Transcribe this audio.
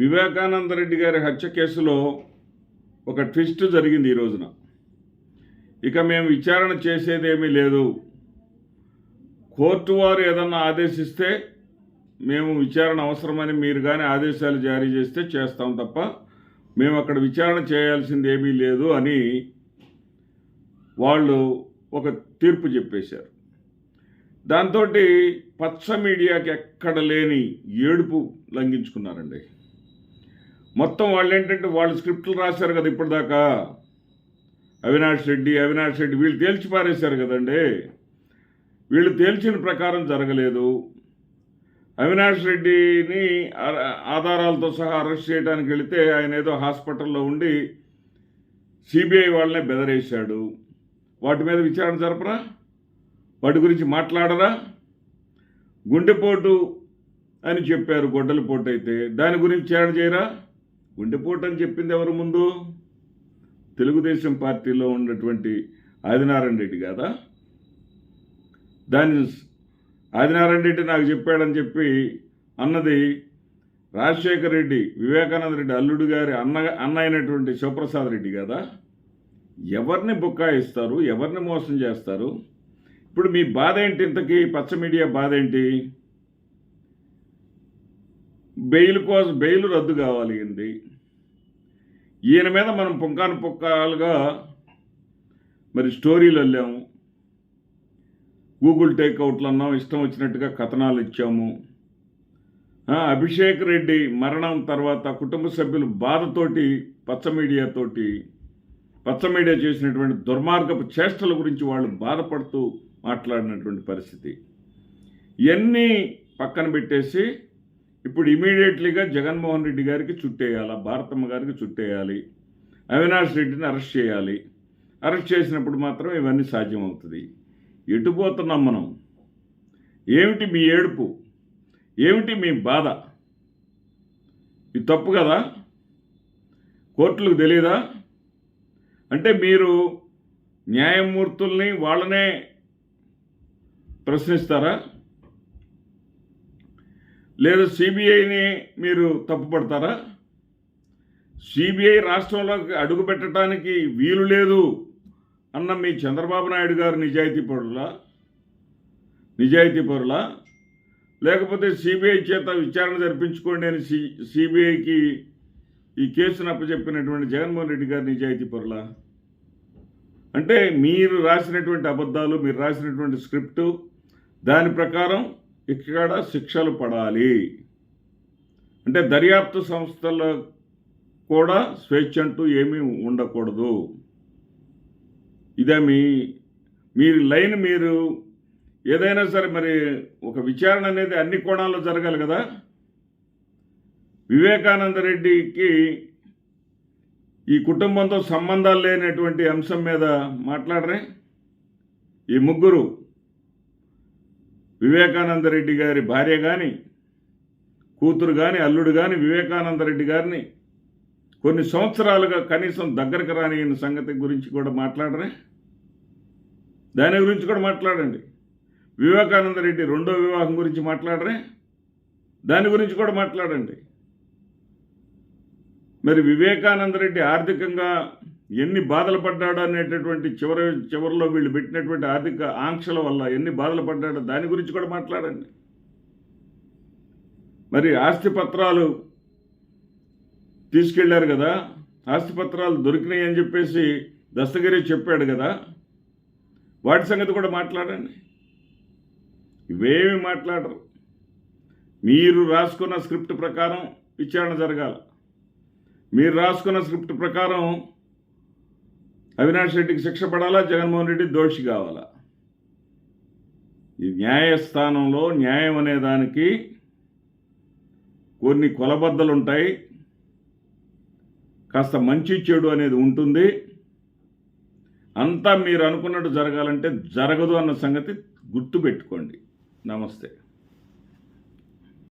వివేకానంద రెడ్డి గారి హత్య కేసులో ఒక ట్విస్ట్ జరిగింది ఈ రోజున. ఇక మేము విచారణ చేసేదేమీ లేదు. కోర్టు వారు ఏదన్నా ఆదేశిస్తే మేము విచారణ అవసరమని మీరు కానీ ఆదేశాలు జారీ చేస్తే చేస్తాం తప్ప మేము అక్కడ విచారణ చేయాల్సింది ఏమీ లేదు అని వాళ్ళు ఒక తీర్పు చెప్పేశారు. దాంతో పచ్చ మీడియాకి ఎక్కడ లేని ఏడుపు లంఘించుకున్నారండి. మొత్తం వాళ్ళు ఏంటంటే వాళ్ళు స్క్రిప్ట్లు రాశారు కదా ఇప్పటిదాకా. అవినాష్ రెడ్డి అవినాష్ రెడ్డి వీళ్ళు తేల్చి పారేశారు కదండి. వీళ్ళు తేల్చిన ప్రకారం జరగలేదు. అవినాష్ రెడ్డిని ఆధారాలతో సహా అరెస్ట్ చేయడానికి వెళితే ఆయన ఏదో హాస్పిటల్లో ఉండి సిబిఐ వాళ్ళనే బెదరేశాడు. వాటి మీద విచారణ జరపరా? వాటి గురించి మాట్లాడరా? గుండెపోటు అని చెప్పారు గొడ్డలపోటు అయితే దాని గురించి విచారణ చేయరా? గుండెపోటు అని చెప్పింది ఎవరు ముందు? తెలుగుదేశం పార్టీలో ఉన్నటువంటి ఆదినారాయణ రెడ్డి కదా? దాన్ని ఆదినారాయణ రెడ్డి నాకు చెప్పాడని చెప్పి అన్నది రాజశేఖర రెడ్డి వివేకానంద రెడ్డి అల్లుడు గారి అన్న అన్న అయినటువంటి శివప్రసాద్ రెడ్డి కదా? ఎవరిని బుక్కాయిస్తారు? ఎవరిని మోసం చేస్తారు? ఇప్పుడు మీ బాధ ఏంటి ఇంతకీ? పచ్చ మీడియా బాధ ఏంటి? బెయిల్ కోసం బెయిల్ రద్దు కావాలి ఏంది ఈయన మీద మనం పుంకాను పుక్కాలుగా మరి స్టోరీలు వెళ్ళాము గూగుల్ టేక్అవుట్లు అన్నాం ఇష్టం వచ్చినట్టుగా కథనాలు ఇచ్చాము. అభిషేక్ రెడ్డి మరణం తర్వాత కుటుంబ సభ్యులు బాధతోటి పచ్చ మీడియాతోటి పచ్చ మీడియా చేసినటువంటి దుర్మార్గపు చేష్టల గురించి వాళ్ళు బాధపడుతూ మాట్లాడినటువంటి పరిస్థితి. ఇవన్నీ పక్కన పెట్టేసి ఇప్పుడు ఇమీడియట్లీగా జగన్మోహన్ రెడ్డి గారికి చుట్టేయాలి? భారతమ్మ గారికి చుట్టేయాలి. అవినాష్ రెడ్డిని అరెస్ట్ చేయాలి. అరెస్ట్ చేసినప్పుడు మాత్రం ఇవన్నీ సాధ్యమవుతుంది. ఎటు పోతున్నాం మనం? ఏమిటి మీ ఏడుపు? ఏమిటి మీ బాధ? ఇది తప్పు కదా? కోర్టులకు తెలియదా అంటే మీరు న్యాయమూర్తుల్ని వాళ్ళనే ప్రశ్నిస్తారా? లేదా సిబిఐని మీరు తప్పుపడతారా? సిబిఐ రాష్ట్రంలోకి అడుగు పెట్టడానికి వీలు లేదు అన్న మీ చంద్రబాబు నాయుడు గారు నిజాయితీ పరులా? నిజాయితీ పరులా? లేకపోతే సిబిఐ చేత విచారణ జరిపించుకోండి అని సి సిబిఐకి ఈ కేసును అప్పచెప్పినటువంటి జగన్మోహన్ రెడ్డి గారు నిజాయితీ పరులా? అంటే మీరు రాసినటువంటి అబద్ధాలు మీరు రాసినటువంటి స్క్రిప్టు దాని ప్రకారం ఇక్కడ శిక్షలు పడాలి. అంటే దర్యాప్తు సంస్థల్లో కూడా స్వేచ్ఛ అంటూ ఏమీ ఉండకూడదు. ఇదే మీ మీరు లైన్ మీరు ఏదైనా సరే మరి ఒక విచారణ అనేది అన్ని కోణాల్లో జరగాలి కదా. వివేకానంద రెడ్డికి ఈ కుటుంబంతో సంబంధాలు లేనటువంటి అంశం మీద మాట్లాడరే. ఈ ముగ్గురు వివేకానంద రెడ్డి గారి భార్య కానీ కూతురు కానీ అల్లుడు కానీ వివేకానంద రెడ్డి గారిని కొన్ని సంవత్సరాలుగా కనీసం దగ్గరకు రాని సంగతి గురించి కూడా మాట్లాడరే? దాని గురించి కూడా మాట్లాడండి. వివేకానంద రెడ్డి రెండో వివాహం గురించి మాట్లాడరే? దాని గురించి కూడా మాట్లాడండి. మరి వివేకానంద రెడ్డి ఆర్థికంగా ఎన్ని బాధలు పడ్డాడు అనేటటువంటి చివరి చివరిలో వీళ్ళు పెట్టినటువంటి ఆర్థిక ఆంక్షల వల్ల ఎన్ని బాధలు పడ్డాడో? దాని గురించి కూడా మాట్లాడండి. మరి ఆస్తి పత్రాలు తీసుకెళ్ళారు కదా ఆస్తి పత్రాలు దొరికినాయి అని చెప్పేసి దస్తగిరి చెప్పాడు కదా వాటి సంగతి కూడా మాట్లాడండి. ఇవేమి మాట్లాడరు. మీరు రాసుకున్న స్క్రిప్ట్ ప్రకారం విచారణ జరగాల. మీరు రాసుకున్న స్క్రిప్ట్ ప్రకారం అవినాష్ రెడ్డికి శిక్ష పడాలా? జగన్మోహన్ రెడ్డి దోషి కావాలా? ఈ న్యాయస్థానంలో న్యాయం అనే దానికి కొన్ని కొలబద్దలు ఉంటాయి కాస్త మంచి చెడు అనేది ఉంటుంది. అంతా మీరు అనుకున్నట్టు జరగాలంటే జరగదు అన్న సంగతి గుర్తుపెట్టుకోండి. నమస్తే.